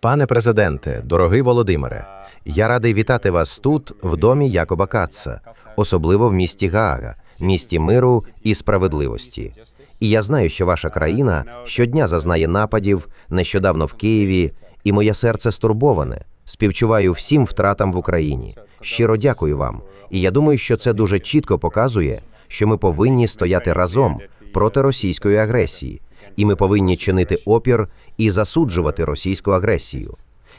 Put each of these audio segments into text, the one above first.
Пане президенте, дорогий Володимире, я радий вітати вас тут, в домі Якоба Каца, особливо в місті Гаага, місті миру і справедливості. І я знаю, що ваша країна щодня зазнає нападів, нещодавно в Києві, і моє серце стурбоване. Співчуваю всім втратам в Україні. Щиро дякую вам. І я думаю, що це дуже чітко показує, що ми повинні стояти разом проти російської агресії, і ми повинні чинити опір і засуджувати російську агресію.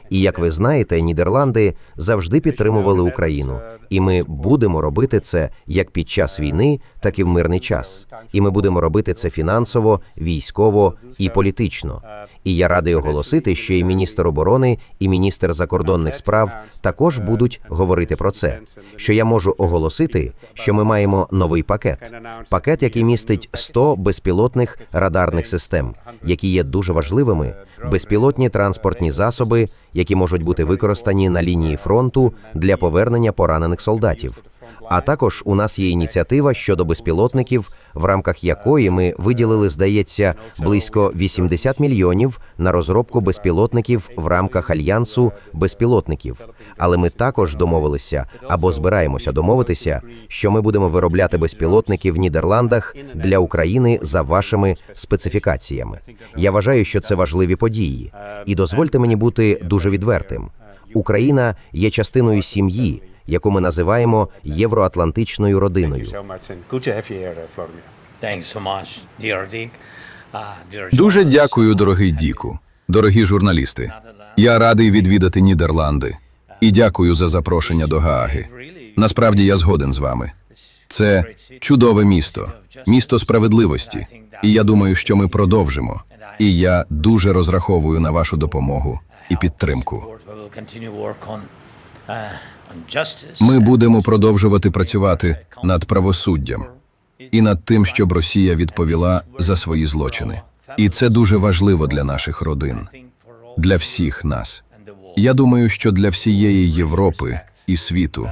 І як ви знаєте, Нідерланди завжди підтримували Україну, і ми будемо робити це як під час війни, так і в мирний час. І ми будемо робити це фінансово, військово і політично. І я радий оголосити, що і міністр оборони, і міністр закордонних справ також будуть говорити про це. Що я можу оголосити, що ми маємо новий пакет, пакет, який містить 100 безпілотних радарних систем, які є дуже важливими, безпілотні транспортні засоби, які можуть бути використані на лінії фронту для повернення поранених солдатів. А також у нас є ініціатива щодо безпілотників, в рамках якої ми виділили, здається, близько 80 мільйонів на розробку безпілотників в рамках альянсу безпілотників. Але ми також домовилися або збираємося домовитися, що ми будемо виробляти безпілотники в Нідерландах для України за вашими специфікаціями. Я вважаю, що це важливі події, і дозвольте мені бути дуже відвертим. Україна є частиною сім'ї, яку ми називаємо євроатлантичною родиною. uh, Дуже дякую, дорогий Діку, дорогі журналісти. Я радий відвідати Нідерланди і дякую за запрошення до Гааги. Насправді я згоден з вами. Це чудове місто, місто справедливості. І я думаю, що ми продовжимо. І я дуже розраховую на вашу допомогу і підтримку. Ми будемо продовжувати працювати над правосуддям і над тим, щоб Росія відповіла за свої злочини. І це дуже важливо для наших родин, для всіх нас. Я думаю, що для всієї Європи і світу,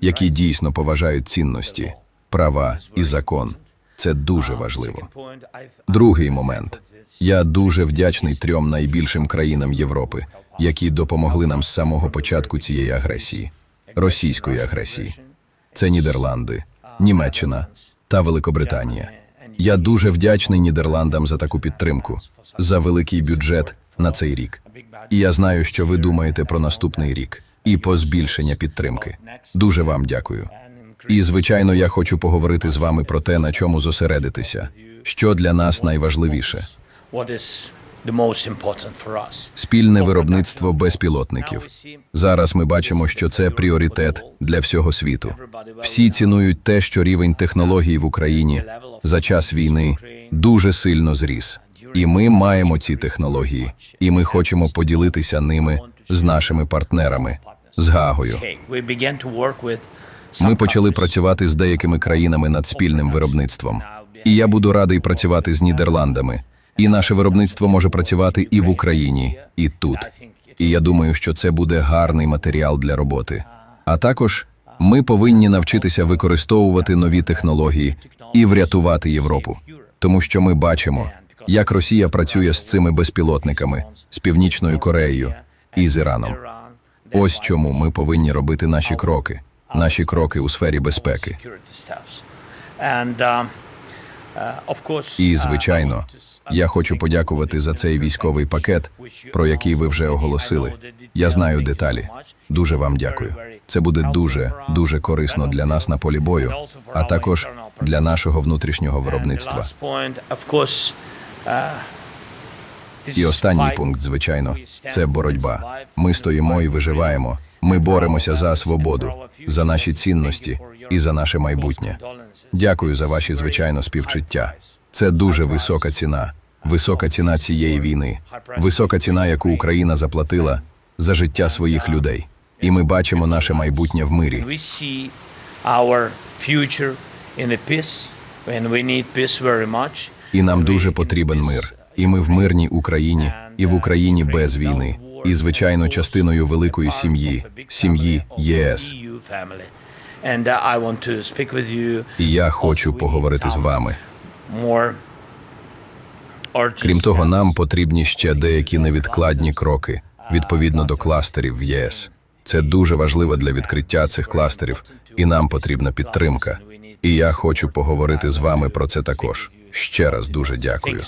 які дійсно поважають цінності, права і закон, це дуже важливо. Другий момент. Я дуже вдячний трьом найбільшим країнам Європи, які допомогли нам з самого початку цієї агресії, російської агресії. Це Нідерланди, Німеччина та Великобританія. Я дуже вдячний Нідерландам за таку підтримку, за великий бюджет на цей рік. І я знаю, що ви думаєте про наступний рік і по збільшення підтримки. Дуже вам дякую. І звичайно, я хочу поговорити з вами про те, на чому зосередитися, що для нас найважливіше. Спільне виробництво безпілотників. Зараз ми бачимо, що це пріоритет для всього світу. Всі цінують те, що рівень технологій в Україні за час війни дуже сильно зріс. І ми маємо ці технології, і ми хочемо поділитися ними з нашими партнерами, з Гагою. Ми почали працювати з деякими країнами над спільним виробництвом. І я буду радий працювати з Нідерландами. І наше виробництво може працювати і в Україні, і тут. І я думаю, що це буде гарний матеріал для роботи. А також ми повинні навчитися використовувати нові технології і врятувати Європу, тому що ми бачимо, як Росія працює з цими безпілотниками, з Північною Кореєю і з Іраном. Ось чому ми повинні робити наші кроки, наші кроки у сфері безпеки. І, uh, звичайно, я хочу подякувати за цей військовий пакет, про який ви вже оголосили. Я знаю деталі. Дуже вам дякую. Це буде дуже, дуже корисно для нас на полі бою, а також для нашого внутрішнього виробництва. this І останній пункт, звичайно, це боротьба. Ми стоїмо і виживаємо. Ми боремося за свободу, за наші цінності і за наше майбутнє. Дякую за ваші звичайно співчуття. Це дуже висока ціна, висока ціна цієї війни, висока ціна, яку Україна заплатила за життя своїх людей. І ми бачимо наше майбутнє в мирі. І нам дуже потрібен мир. І ми в мирній Україні, і в Україні без війни. І звичайно, частиною великої сім'ї, сім'ї ЄС. Uh, I want to speak with you І я хочу поговорити з вами. Крім того, нам потрібні ще деякі невідкладні кроки відповідно до кластерів в ЄС. Це дуже важливо для відкриття цих кластерів, і нам потрібна підтримка. І я хочу поговорити з вами про це також. Ще раз дуже дякую.